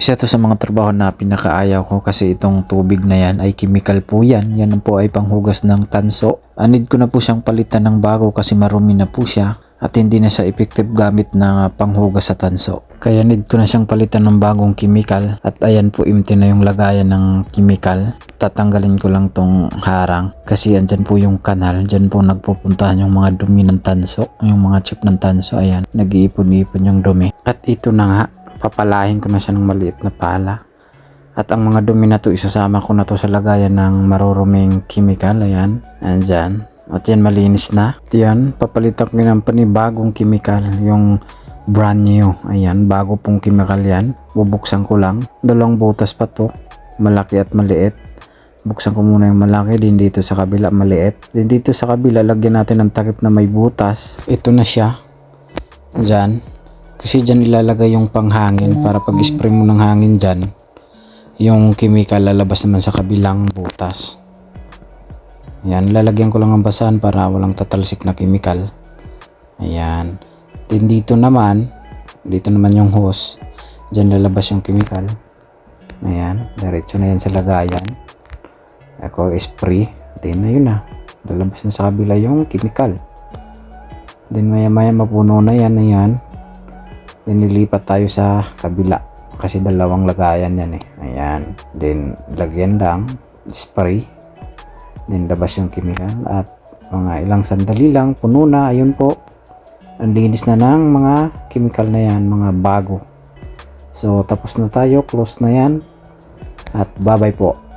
Isa to sa mga trabaho na pinakaayaw ko kasi itong tubig na yan ay chemical po yan. Yan po ay panghugas ng tanso. Anid ko na po siyang palitan ng bago kasi marumi na po siya at hindi na siya effective gamit na panghugas sa tanso. Kaya need ko na siyang palitan ng bagong chemical at ayan po empty na yung lagayan ng chemical. Tatanggalin ko lang tong harang kasi andyan po yung kanal. Dyan po nagpupuntahan yung mga dumi ng tanso. Yung mga chip ng tanso ayan. Nag-iipon-ipon yung dumi. At ito na nga papalahin ko na siya ng maliit na pala. At ang mga dumi na to, isasama ko na to sa lagayan ng maruruming chemical. Ayan, andyan. At yan, malinis na. At yan, papalitan ko ng panibagong chemical. Yung brand new. Ayan, bago pong chemical yan. Bubuksan ko lang. Dalawang butas pa to. Malaki at maliit. Buksan ko muna yung malaki, din dito sa kabila maliit. Din dito sa kabila, lagyan natin ng takip na may butas. Ito na siya. Diyan. Kasi dyan ilalagay yung panghangin para pag spray mo ng hangin dyan, yung chemical lalabas naman sa kabilang butas. Ayan, lalagyan ko lang ang basahan para walang tatalsik na chemical. Ayan. Then dito naman, dito naman yung hose. Dyan lalabas yung chemical. Ayan, diretso na yan sa lagayan. Ako spray. Then na yun na. Lalabas na sa kabila yung chemical. Then maya maya mapuno na yan. Ayan. Then nilipat tayo sa kabila kasi dalawang lagayan yan eh. Ayan. Then lagyan lang spray. Then labas yung chemical at mga ilang sandali lang puno na. Ayun po. Ang linis na ng mga chemical na yan, mga bago. So tapos na tayo, close na yan. At bye bye po.